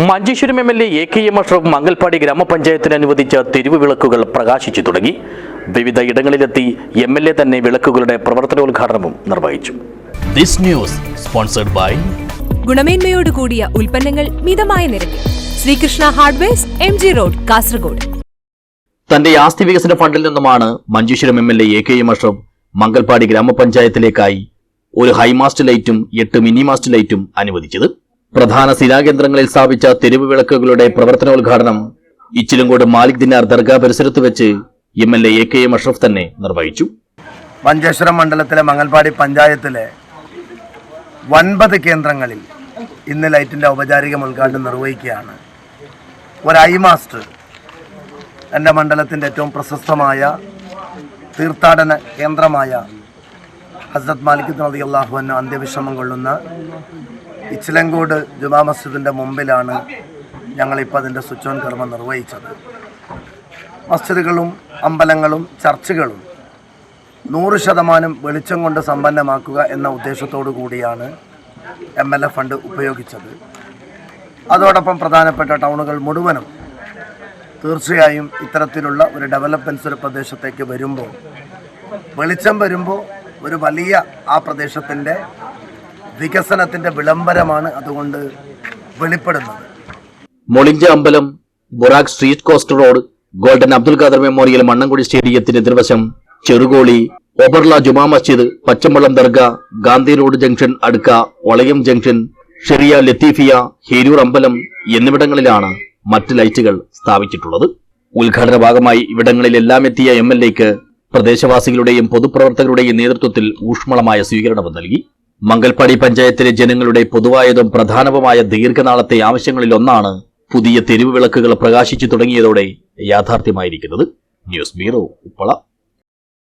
Manjeshwaram M L A A K M Ashraf Mangalpady ഗ്രാമപഞ്ചായത്തിന് അനുവദിച്ച തെരുവ് വിളക്കുകൾ പ്രകാശിച്ചു തുടങ്ങി. വിവിധ ഇടങ്ങളിലെത്തി എം എൽ എ തന്നെ വിളക്കുകളുടെ പ്രവർത്തനോദ്ഘാടനവും നിർവഹിച്ചു. This news sponsored by ഗുണമേന്മയോട് കൂടിയ ഉൽപ്പന്നങ്ങൾ മിതമായ നിരക്കിൽ. Srikrishna hardwares M G road Kasaragod. തന്റെ ആസ്തി വികസന ഫണ്ടിൽ നിന്നുമാണ് Manjeshwaram M L A A K M Ashraf Mangalpady ഗ്രാമപഞ്ചായത്തിലേക്കായി ഒരു ഹൈമാസ്റ്റ് ലൈറ്റും എട്ട് മിനി മാസ്റ്റ് ലൈറ്റും അനുവദിച്ചത്. പ്രധാന ശിലാകേന്ദ്രങ്ങളിൽ സ്ഥാപിച്ച തെരുവ് വിളക്കുകളുടെ പ്രവർത്തനോദ്ഘാടനം ഇച്ചിലങ്കോട് മാലിക് ദിനാർ ദർഗാ പരിസരത്ത് വെച്ച് M L A K M Ashraf തന്നെ നിർവഹിച്ചു. മഞ്ചേശ്വരം മണ്ഡലത്തിലെ മംഗൽപാടി പഞ്ചായത്തിലെ ഒൻപത് കേന്ദ്രങ്ങളിൽ ഇന്ന് ലൈറ്റിന്റെ ഔപചാരിക ഉദ്ഘാടനം നിർവഹിക്കുകയാണ്. ഒരു ഐ മാസ്റ്റർ എന്റെ മണ്ഡലത്തിന്റെ ഏറ്റവും പ്രശസ്തമായ തീർത്ഥാടന കേന്ദ്രമായ ഹസ്രത് മാലിക് നദി അള്ളാഹുവിന് അന്ത്യവിശ്രമം കൊള്ളുന്ന ഇച്ചിലങ്കോട് ജുമാ മസ്ജിദിന്റെ മുമ്പിലാണ് ഞങ്ങളിപ്പോൾ അതിന്റെ സ്വിച്ച് ഓൺ കർമ്മം നിർവഹിച്ചത്. മസ്ജിദുകളും അമ്പലങ്ങളും ചർച്ചുകളും നൂറ് ശതമാനം വെളിച്ചം കൊണ്ട് സമ്പന്നമാക്കുക എന്ന ഉദ്ദേശത്തോടു കൂടിയാണ് എം എൽ എ ഫണ്ട് ഉപയോഗിച്ചത്. അതോടൊപ്പം പ്രധാനപ്പെട്ട ടൗണുകൾ മുഴുവനും തീർച്ചയായും ഇത്തരത്തിലുള്ള ഒരു ഡെവലപ്മെന്റ്സ് ഒരു പ്രദേശത്തേക്ക് വരുമ്പോൾ വെളിച്ചം വരുമ്പോൾ ഒരു വലിയ ആ പ്രദേശത്തിന്റെ വികസനത്തിന്റെ വിളംബരമാണ് അതുകൊണ്ട് വെളിപ്പെടുന്നത്. മൊളിഞ്ച അമ്പലം Buraq street coast road golden Abdul Khader memorial Mannankudi സ്റ്റേഡിയത്തിന് എതിർവശം ചെറുകോളി ഒബർല ജുമാ മസ്ജിദ് Pachambalam Dargah Gandhi road junction Adukka Olayam junction Sheriya Lathifiya Heroor അമ്പലം എന്നിവിടങ്ങളിലാണ് മറ്റ് ലൈറ്റുകൾ സ്ഥാപിച്ചിട്ടുള്ളത്. ഉദ്ഘാടന ഭാഗമായി ഇവിടങ്ങളിലെല്ലാം എത്തിയ എം എൽ എക്ക് പ്രദേശവാസികളുടെയും പൊതുപ്രവർത്തകരുടെയും നേതൃത്വത്തിൽ ഊഷ്മളമായ സ്വീകരണവും നൽകി. മംഗൽപ്പാടി പഞ്ചായത്തിലെ ജനങ്ങളുടെ പൊതുവായതും പ്രധാനവുമായ ദീർഘനാളത്തെ ആവശ്യങ്ങളിലൊന്നാണ് പുതിയ തെരുവ് വിളക്കുകൾ പ്രകാശിച്ചു തുടങ്ങിയതോടെ യാഥാർത്ഥ്യമായിരിക്കുന്നത്. News bureau Uppala.